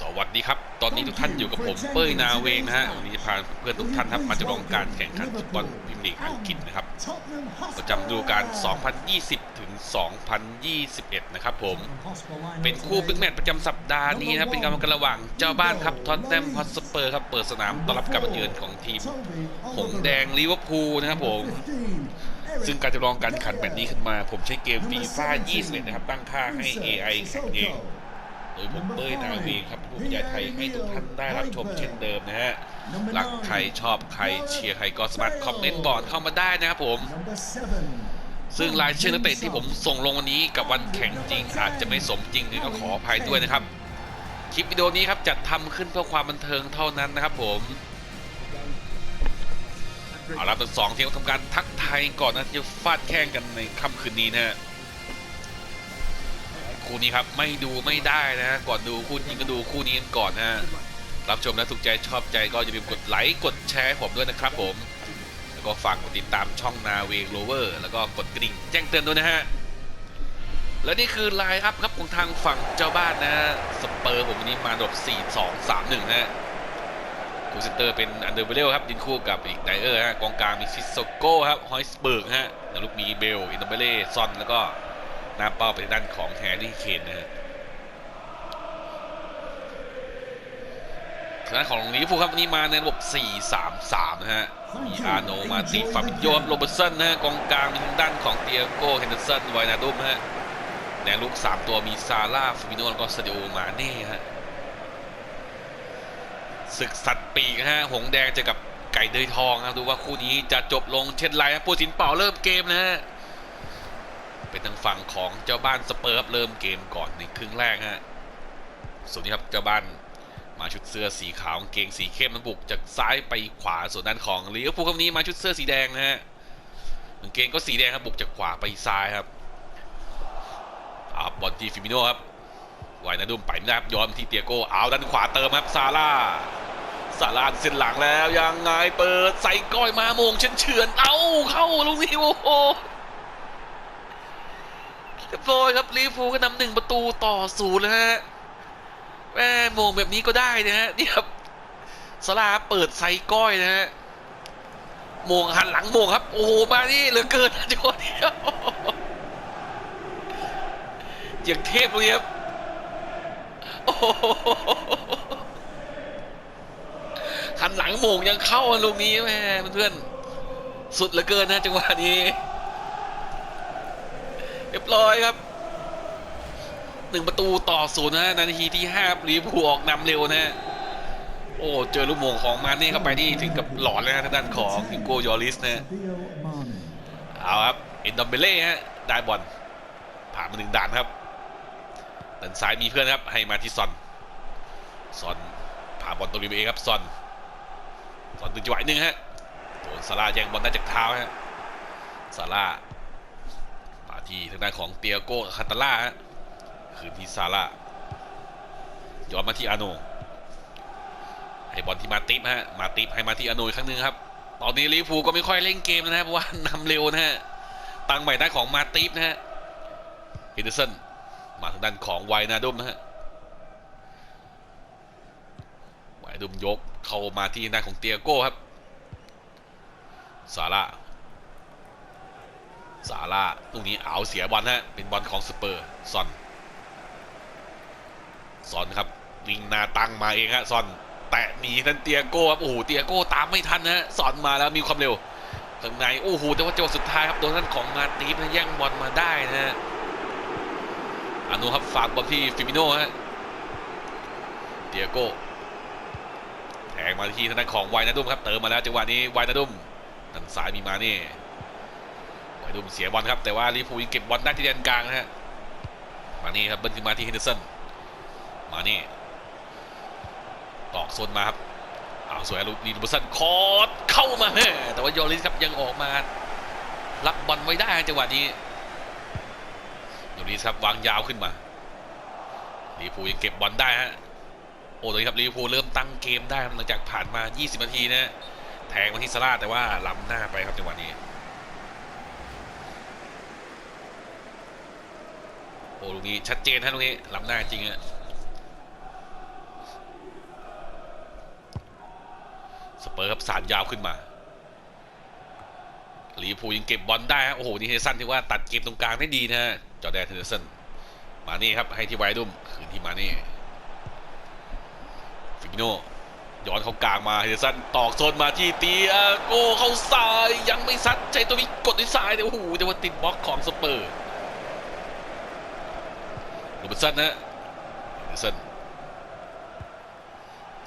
สวัสดีครับ ตอนนี้ทุกท่านอยู่กับผมเป้ยนาเวงนะฮะวันนี้จะพาเพื่อนทุกท่านครับมาจำลองการแข่งขันฟุตบอลพรีเมียร์ลีกอังกฤษนะครับประจำดูกาล2020 ถึง 2021 นะครับผม เป็นคู่บิ๊กแมตช์ประจำสัปดาห์นี้นะครับเป็นการแข่งขันระหว่างเจ้าบ้านครับท็อตแนมฮอตสเปอร์ครับเปิดสนามต้อนรับการมาเยือนของทีมหงสแดงลิเวอร์พูลนะครับผมซึ่งการจำลองการแข่งขันแบบนี้ขึ้นมา ผมใช้เกมฟีฟ่า21 นะครับตั้งค่าให้ AI แข่งเอง โดยผมเป้ยนาวีครับผู้บรรยายไทยให้ทุกท่านได้รับชมเช่นเดิมนะฮะรักใครชอบใครเชียร์ใครก็สามารถคอมเมนต์บอร์ดเข้ามาได้นะครับผม ซึ่งรายชื่อนักเตะที่ผมส่งลงวันนี้กับวันแข่งจริง อาจจะไม่สมจริงก็ขออภัยด้วยนะครับ คลิปวิดีโอนี้ครับจัดทำขึ้นเพื่อความบันเทิงเท่านั้นนะครับผมเอาละทั้งสองทีมทำการทักทายก่อนนะจะฟาดแข่งกันในค่ำคืนนี้นะฮะ คู่นี้ครับไม่ดูไม่ได้นะฮะก่อนดูคู่นี้ก็ดูคู่นี้กันก่อนนะฮะรับชมและถูกใจชอบใจก็อย่าลืมกดไลค์กดแชร์ให้ผมด้วยนะครับผม แล้วก็ฝากกดติดตามช่องนาเวงโรเวอร์แล้วก็กดกระดิ่งแจ้งเตือนด้วยนะฮะและนี่คือไลน์อัพครับของทางฝั่งเจ้าบ้านนะฮะสเปอร์ผมวันนี้มาดบ4 2 3 1นะฮะคูเซนเตอร์เป็นอันเดอร์เบเลครับดินคู่กับอีกไดเออร์ฮะกองกลางมีซิสโซโก้ครับฮอยสเบิร์กฮะแล้วลูกมีเบลอินโดเบเล่ซอนแล้วก็ หน้าเป้าไปด้านของแฮร์รี่เคนนะฮะทางด้านของลิเวอร์พูลครับวันนี้มาในระบบ 4-3-3 นะฮะ มีอาโนมาติฟาบิโยครับโรเบิร์ตสันนะฮะกองกลางมีทางด้านของเตียโก้เฮนเดอร์สันไวนาดุมฮะแนวลุก 3 ตัวมีซาร่าฟาบิโนแล้วก็ซาดิโอมาเน่ฮะศึกสัตว์ปีกนะฮะ หงแดงเจอกับไก่เดยทองครับ ดูว่าคู่นี้จะจบลงเช่นไรครับผู้สินเป่าเริ่มเกมนะฮะ เป็นทางฝั่งของเจ้าบ้านสเปอร์ครับเริ่มเกมก่อนในครึ่งแรกฮะส่วนนี้ครับเจ้าบ้านมาชุดเสื้อสีขาวเกงสีเข้มมันบุกจากซ้ายไปขวาส่วนด้านของลิเวอร์พูลคำนี้มาชุดเสื้อสีแดงนะฮะเกงก็สีแดงครับบุกจากขวาไปซ้ายครับอาบอลที่ฟิมิโนครับไวนาดุมไปไม่ได้ครับย้อนที่เตียโก้เอาด้านขวาเติมครับซาร่าซาร่าเส้นหลังแล้วยังไงเปิดใส่ก้อยมาโมงเฉือนเฉือนๆเอ้าเข้าลูกนี้โอ้โห เรียบร้อยครับลิเวอร์พูลก็นำหนึ่งประตูต่อศูนย์แล้วฮะแม่โมงแบบนี้ก็ได้นะฮะนี่ครับสลาเปิดไซก้อยนะฮะโมงหันหลังโมงครับ โอ้โหมานี่เหลือเกินจังหวะนี้อย่างเทพเลยครับโอ้โหหันหลังโมงยังเข้าลูกนี้แม่เพื่อนๆสุดเหลือเกินนะจังหวะนี้ เรียบร้อยครับหนึ่งประตูต่อศูนย์นะนาทีที่ห้าลิเวอร์พูลออกนำเร็วนะโอ้เจอลูกโมงของมาเน่เข้าไปนี่ถึงกับหลอนเลยนะทางด้านของฮิโกยอริสนะเอาครับเอ็นดอมเบเล่ฮะได้บอลผ่านมาหนึ่งด่านครับด้านซ้ายมีเพื่อนครับ ให้มาที่ซอนซอนผ่าบอลตรงนี้ไปเองครับซอนซอนตึงจังหวะนึงฮะโดนซาร่าแย่งบอลได้จากเท้าฮะซาร่า ที่ทางด้านของเตียโก้คาตาล่าฮะคืนที่ซาร่าย้อนมาที่อาโนให้บอลที่มาติฟฮะมาติฟให้มาที่อาโนอีกครั้งหนึ่งครับ ตอนนี้ลิเวอร์พูก็ไม่ค่อยเล่นเกมนะฮะเพราะว่านำเร็วนะฮะตั้งใหม่ด้านของมาติฟนะฮะเฮนเดอร์สันมาทางด้านของไวนาดุมนะฮะไวนาดุมยกเข้ามาที่ด้านของเตียโก้ครับซาร่า ซาร่าตรงนี้เอาเสียบอลฮะ เป็นบอลของสเปอร์ซอนซอนครับ วิ่งหน้าตั้งมาเองฮะซอน แตะหนีทันเตียโก้ครับโอ้โหเตียโก้ตามไม่ทันนะฮะซอนมาแล้วมีความเร็วข้างในโอ้โหแต่ว่าจังหวะสุดท้ายครับโดนท่านของมาตีฟนะแย่งบอลมาได้นะฮะอนุครับฝากบอลที่ฟิมิโน่ฮะเตียโก้แทงมาที่ทางด้านของไวนาดุมครับเติมมาแล้วจังหวะนี้ไวนาดุมด้านซ้ายมีมานี่ ไวดุมเสียบอลครับแต่ว่าลิเวอร์พูยังเก็บบอลได้ที่แดนกลางนะฮะมานี่ครับเบิ้ลขึ้นมาที่เฮนเดอร์สันมานี่ตอกโซนมาครับเอาสวยลูกนีลูเบอร์สันคอร์ดเข้ามาแม่แต่ว่ายอริสครับยังออกมารับบอลไว้ได้จังหวะนี้ยอริสครับวางยาวขึ้นมาลิเวอร์พูยังเก็บบอลได้ฮะโอ้ตอนนี้ครับลิเวอร์พูเริ่มตั้งเกมได้หลังจากผ่านมา 20 นาทีนะแทงมาที่ซาร่าแต่ว่าล้ำหน้าไปครับจังหวะนี้ โอ้ลูกนี้ชัดเจนฮะลูกนี้ล้ำหน้าจริงอะสเปอร์ครับสานยาวขึ้นมาลีพูยังเก็บบอลได้ฮะโอ้โหนี่เฮสันที่ว่าตัดเก็บตรงกลางได้ดีนะจอแดนเทนเดอร์สันมานี่ครับให้ที่ไวดุมคืนที่มานี่ฟิกโนย้อนเข้ากลางมาเฮสันตอกโซนมาที่ตียโอ้เข้าซ้ายยังไม่ซัดใจตัวนี้กดด้วยซ้ายเนี่ยโอ้โหแต่ว่าติดบล็อกของสเปอร์ สันนะเฮนเดอร์สัน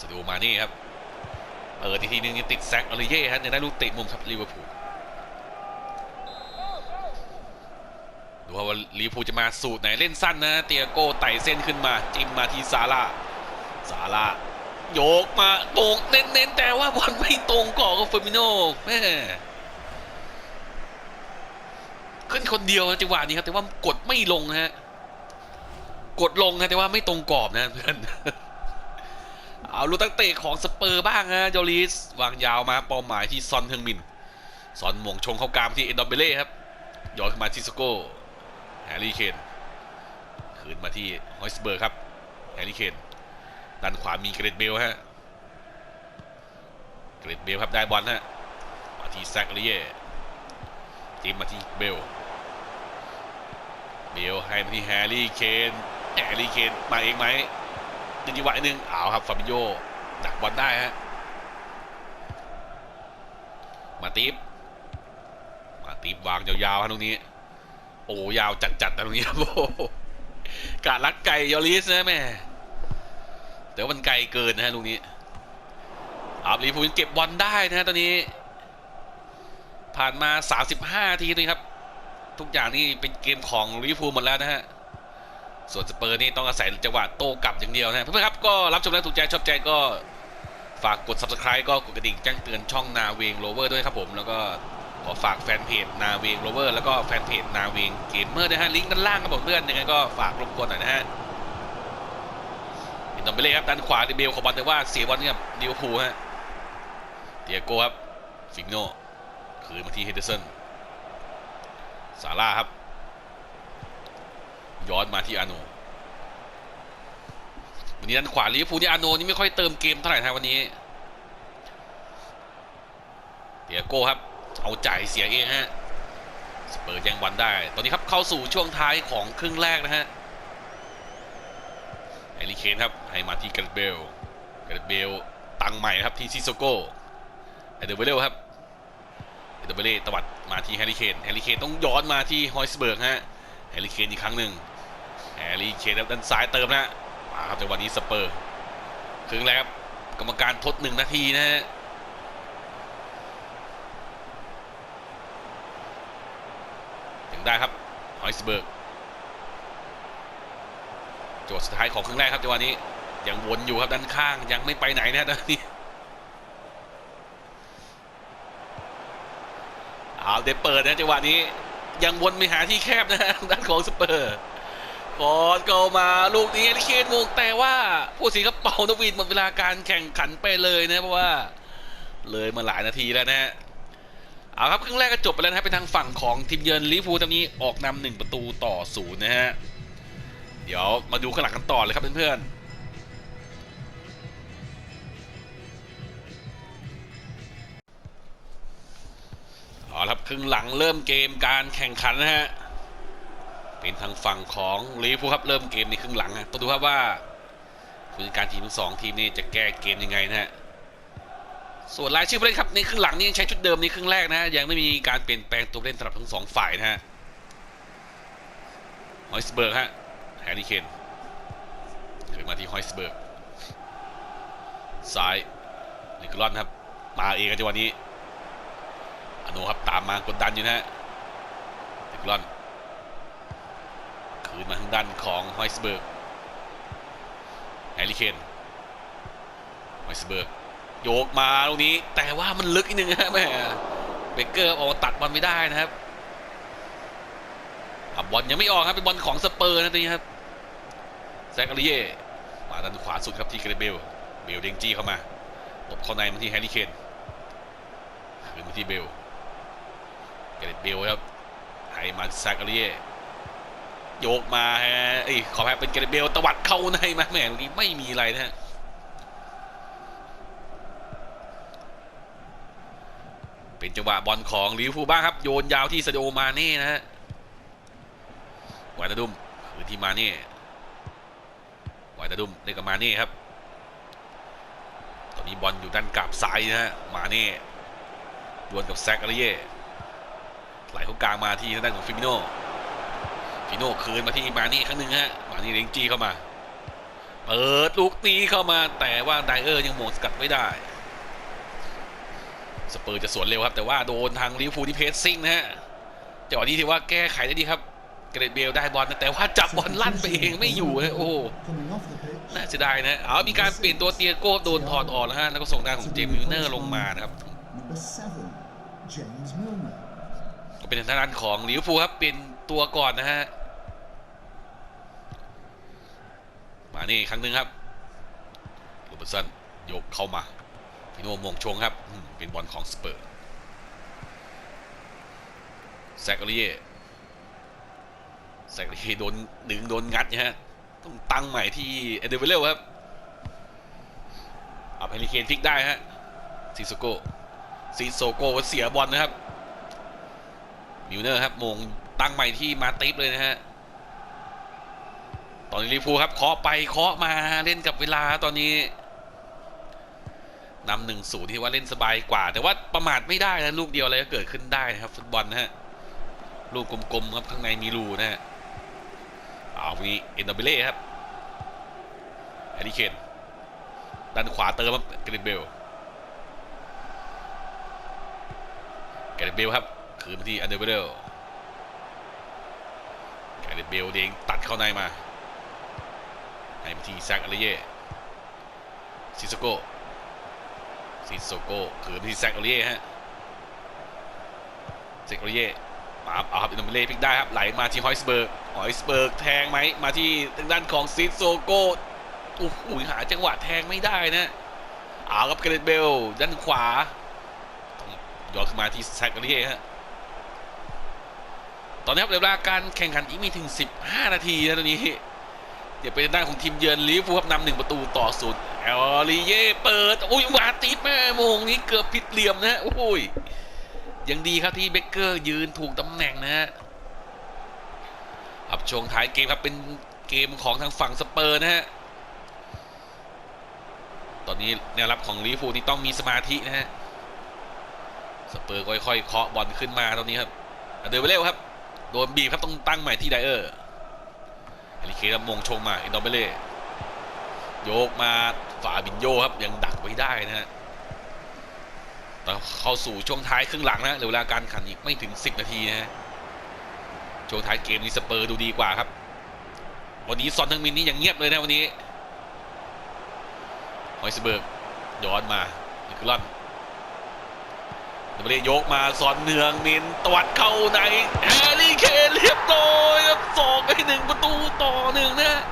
สตูมานี่ครับเออทีทีนึงยังติดแซกอลิเย่ฮะในด้นลูกเตะมุมครับลิเวอร์พูลดูว่าลิเวอร์พูลจะมาสูตรไหนเล่นสั้นนะ เตียโก้ไต่เส้นขึ้นมา จิ้มมาที่ซาร่าซาร่าโยกมาตรงเน้นๆแต่ว่าบอลไม่ตรงก่อกับเฟอร์มิโน่แม่ขึ้นคนเดียวนะจังหวะนี้ครับ แต่ว่ากดไม่ลงนะฮะ กดลงนะแต่ว่าไม่ตรงกรอบนะเพื่อนเอาลูกตั้งเตะของสเปอร์บ้างฮะโจลิสวางยาวมาเป้าหมายที่ซอนเฮงมินซอนหม่งชงเข้ากลางที่เอ็นดอมเบเล่ครับย้อนขึ้นมาที่สโก้แฮร์รี่เคนคืนมาที่ฮอยสเบิร์กครับแฮร์รี่เคนด้านขวามีเกรดเบลฮะเกรดเบลครับได้บอลฮะมาที่แซกเลียจิ้มมาที่เบลเบลให้มาที่แฮร์รี่เคน แฮร์รี่เคนมาเองไหมดึงจังหวะนึงเอาครับฟาบิโยดักบอลได้ฮะมาติฟมาติฟวางยาวๆฮะตรงนี้ โอ้ยาวจัดๆนะตรงนี้ครับโอ้โหกาดลักไก่ยอริสนะแม่แต่ว่ามันไกลเกินนะฮะตรงนี้อาบลีพูลเก็บบอลได้นะฮะตอนนี้ ผ่านมา 35 ทีนี่ครับ ทุกอย่างนี่เป็นเกมของลิเวอร์พูลหมดแล้วนะฮะ ส่วนสเปอร์นี่ต้องอาศัยจังหวะโต้กลับอย่างเดียวนะเพื่อนๆครับก็รับชมแล้วถูกใจชอบใจก็ฝากกด subscribe ก็กดกระดิ่งแจ้งเตือนช่องนาเวงโรเวอร์ด้วยครับผมแล้วก็ขอฝากแฟนเพจนาเวงโรเวอร์แล้วก็แฟนเพจนาเวงเกมเมอร์นะฮะลิงก์ด้านล่างครับผมเพื่อนยังไงก็ฝากรบกวนหน่อยนะฮะอินโดไปเลยครับด้านขวาดิเบลขอบอลแต่ว่าเสียบอลกับลิเวอร์พูฮะเตียโก้ครับฟิกโนคืนมาที่เฮเดอร์สันซาร่าครับ ย้อนมาที่อาโนวันนี้ด้านขวาลิเวอร์พูลนี่อาโนนี่ไม่ค่อยเติมเกมเท่าไหร่ทางวันนี้เตียโก้ครับ เอาจ่ายเสียเองฮะสเปอร์ยังบอลได้ ตอนนี้ครับเข้าสู่ช่วงท้ายของครึ่งแรกนะฮะไอริเคนครับให้มาที่กาเบลกาเบลตังใหม่ครับที่ซิโซโก้ไอเดอร์เบลครับไอเดอร์เบลตวัดมาที่แฮร์รี่เคนแฮร์รี่เคนต้องย้อนมาที่ฮอยสเบิร์กฮะแฮร์รี่เคนอีกครั้งหนึ่ง แฮร์รี่เคนครับด้านซ้ายเติมนะมาครับจังหวะนี้สเปอร์ครึ่งแรกครับกรรมการทดหนึ่งนาทีนะฮะยังได้ครับฮอยสเบิร์กจังหวะสุดท้ายของครึ่งแรกครับจังหวะนี้ยังวนอยู่ครับด้านข้างยังไม่ไปไหนนะตอนนี้เอาเดเปิดนะจังหวะนี้ยังวนไปหาที่แคบนะฮะด้านของสเปอร์ บอลก็มาลูกนี้แฮร์รี่เคนมงแต่ว่า ผู้สิงคโปร์นวินหมดเวลาการแข่งขันไปเลยนะเพราะว่า เลยมาหลายนาทีแล้วนะฮะเอาครับครึ่งแรกก็จบไปแล้วนะครับเป็นทางฝั่งของทีมเยือนลิเวอร์พูตอนนี้ออกนำหนึ่งประตูต่อศูนย์นะฮะเดี๋ยวมาดูข้างหลังกันต่อเลยครับเพื่อนๆเอาครับครึ่งหลังเริ่มเกมการแข่งขันนะฮะ เป็นทางฝั่งของลิเวอร์พูลครับเริ่มเกมในครึ่งหลังฮะต้องดูครับว่าผู้จัดการทีมทั้งสองทีมนี่จะแก้เกมยังไงนะฮะส่วนรายชื่อผู้เล่นครับในครึ่งหลังนี่ยังใช้ชุดเดิมในครึ่งแรกนะฮะยังไม่มีการเปลี่ยนแปลงตัวเล่นสำหรับทั้งสองฝ่ายนะฮะฮอยสเบิร์กฮะแฮร์รี่เคนขึ้นมาที่ฮอยสเบิร์กซ้ายนิโคลอนครับมาเองกันจังหวะนี้อโนครับตามมากดดันอยู่นะฮะนิโคลอน นมาทางด้านของฮอยสเบิร์กแฮร์รี่เคนฮอยสเบิร์กโยกมาตรงนี้ แต่ว่ามันลึกอีกนึงฮะแม่เบเกอร์ออกตัดบอลไม่ได้นะครับอะบอลยังไม่ออกครับเป็นบอลของสเปอร์นะตรงนี้ครับแซกอาริเย่มาด้านขวาสุดครับที่เกรเบลเบลเด้งจี้เข้ามาตบเข้าในมาที่แฮร์รี่เคนคืนมาที่เบลเกรเบลครับให้มาแซกอาริเย่ โยกมาฮะเอ้ขอแพ้เป็นเกรเบลตวัดเข้าในมาแหมตรงนี้ไม่มีอะไรนะฮะเป็นจังหวะบอลของลิวอร์พูบ้างครับ โยนยาวที่ซาดโอมาเน่นะฮะวายนาดุมคือที่มาเน่วายนาดุมเล่นกับมาเน่ครับ ตอนนี้บอลอยู่ด้านกลับซ้ายนะฮะมาเน่ดวลกับแซกอาริเย่ไหลเข้ากลางมาที่ทางด้านของฟิมิโน ฟิมิโนคืนมาที่มาเน่ครั้งหนึ่งฮะมาเน่เล็งจี้เข้ามา เปิดลูกตีเข้ามาแต่ว่าไดเออร์ยังโหมงสกัดไม่ได้ สเปอร์จะสวนเร็วครับ แต่ว่าโดนทางลิเวอร์พูลที่เพสซิ่งนะฮะจังหวะนี้ถือว่าแก้ไขได้ดีครับเกรดเบลได้บอลนะแต่ว่าจับบอลลั่นไปเองไม่อยู่นะโอ้ Coming off the pitch. น่าเสียดายนะเอามีการเปลี่ยนตัวเตียโก้โดนถอดออกแล้วฮะแล้วก็ส่งด้านของเจมส์มิลเนอร์ลงมานะครับ Number seven, James Milner. ก็เป็นทางด้านของลิเวอร์พูลครับเป็นตัวก่อนนะฮะ มานี่ครั้งหนึ่งครับโรเบร์ตสันยกเข้ามาพิโนมงชงครับเป็นบอลของสเปอร์แซกอริเย่แซกอริเย่โดนดึงโดนงัดนะฮะต้องตั้งใหม่ที่เอเดเวเลครับอับเฮลิเคนพลิกได้ฮะซิโซโกซิโซโกเสียบอลนะครับมิลเนอร์ครับมงตั้งใหม่ที่มาติฟเลยนะฮะ ตอนนี้ลิเวอร์พูครับเคาะไปเคาะมาเล่นกับเวลาตอนนี้นำหนึ่งศูนย์ที่ว่าเล่นสบายกว่า แต่ว่าประมาทไม่ได้นะลูกเดียวอะไรก็เกิดขึ้นได้นะครับ ฟุตบอลนะฮะลูกกลมๆครับข้างในมีรูนะฮะเอามีเอ็นดเบเล่ครับแฮร์รี่เคนด้านขวาเติมครับกรดเบลกรดเบลครับคืนมาที่อันเดอร์เบลแกรตเบลเด้งตัดเข้าในมา ให้มาที่แซกอาริเย่ซิโซโก้ซิโซโก้คืนมาที่แซกอาริเย่ฮะแซกอาริเย่มาเอาครับอินโดเบเล่พิกได้ครับไหลมาที่ฮอยสเบิร์กฮอยสเบิร์กแทงไหมมาที่ทางด้านของซิโซโก้โอ้โหหาจังหวะแทงไม่ได้นะเอาครับเกรดเบลด้านขวาต้องย้อนขึ้นมาที่แซกอาริเย่ฮะตอนนี้ครับเวลาการแข่งขันอีกมีถึง 15 นาทีนะตอนนี้ เดี๋ยวเป็นด้านของทีมเยือนลิเวอร์พูลครับนำหนึ่งประตูต่อศูนย์เอลลีเย่เปิดอุ้ยมาติดแม่โมงนี้เกือบผิดเหลี่ยมนะโอ้ยยังดีครับที่เบเกอร์ยืนถูกตำแหน่งนะฮะครับช่วงท้ายเกมครับเป็นเกมของทางฝั่งสเปอร์นะฮะตอนนี้แนวรับของลิเวอร์พูนี่ต้องมีสมาธินะฮะสเปอร์ค่อยๆเคาะบอลขึ้นมาตอนนี้ครับเดินไปเร็วครับโดนบีบครับต้องตั้งใหม่ที่ไดเออร์ อลิเคครับมงชงมาอินดอเบเล่โยกมาฝาบินโยครับยังดักไว้ได้นะฮะแต่เข้าสู่ช่วงท้ายครึ่งหลังนะเหลือเวลาการขันอีกไม่ถึง 10 นาทีนะฮะช่วงท้ายเกมนี้สเปอร์ดูดีกว่าครับ วันนี้ซอนทั้งมินนี่ยังเงียบเลยนะวันนี้ฮอยสเบิร์กย้อนมานิคลอน เดบเล่ยกมาสอนเนืองมินตวัดเข้าในแฮร์รี่เคนเรียบร้อยครับสองไปหนึ่งประตูต่อหนึ่งนะ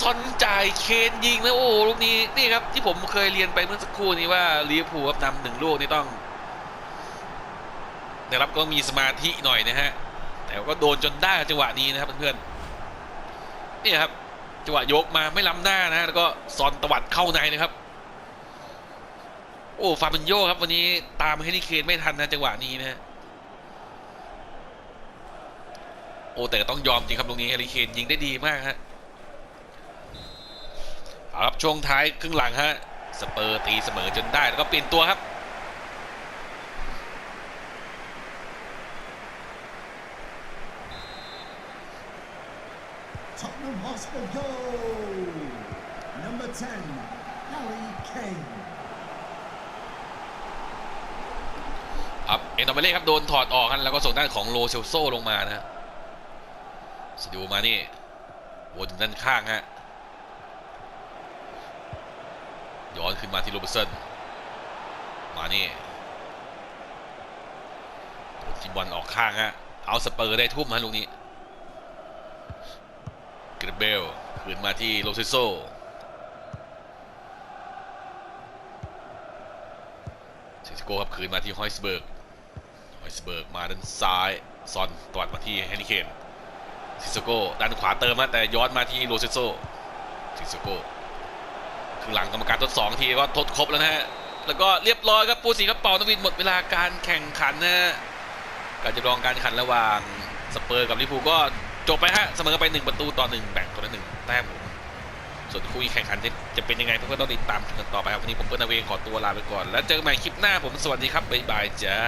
ซอนจ่ายเคนยิงนะโอ้ลูกนี้นี่ครับที่ผมเคยเรียนไปเมื่อสักครู่นี้ว่าลิเวอร์พูลครับนำหนึ่งลูกนี่ต้องได้รับก็มีสมาธิหน่อยนะฮะ แต่ก็โดนจนได้จังหวะนี้นะครับเพื่อนๆนี่ครับจังหวะยกมาไม่ล้ำหน้านะแล้วก็ซอนตวัดเข้าในนะครับ โอ้ฟาบินโยครับ วันนี้ตามเฮนิเคนไม่ทันนะจังหวะนี้นะโอ้แต่ต้องยอมจริงครับตรงนี้เฮนิเคนยิงได้ดีมากฮะเอาครับช่วงท้ายครึ่งหลังฮะสเปอร์ตีเสมอจนได้แล้วก็เปลี่ยนตัวครับ Tottenham Hotspur goal. Number 10, Harry Kane. ครับ เอ็นโดเบเล่ครับโดนถอดออกกันแล้วก็ส่งด้านของโลเซลโซลงมานะฮะสดูมานี่วนด้านข้างฮะย้อนขึ้นมาที่โรเบร์ตสันมานี่โดนจิมบอลออกข้างฮะเอาสเปอร์ได้ทุ่มฮะลูกนี้กรเบลคืนมาที่โลเซลโซซิสโกครับคืนมาที่ฮอยสเบิร์ก อยสเบิร์กมาด้านซ้ายซอนตวัดมาที่แฮนริเคนซิโซโก้ด้านขวาเติมมาแต่ย้อนมาที่โรเซโซซิโซโกครึ่งหลังกรรมการทดสองทีก็ทดครบแล้วนะฮะ แล้วก็เรียบร้อยครับปูสีกระเป๋านวินหมดเวลาการแข่งขันนะฮะ การจะลองการแข่งขันระหว่างสเปอร์กับลิเวอร์พูลก็จบไปฮะเสมอไปหนึ่งประตูต่อหนึ่งแบ่งคนละหนึ่งแต้มส่วนคู่แข่งขันจะจะเป็นยังไงเพื่อนๆต้องติดตามกันต่อไปครับวันนี้ผมเปิ้ลนาเวงขอตัวลาไปก่อน แล้วเจอกันใหม่คลิปหน้าผมสวัสดีครับบ๊ายบายจ้า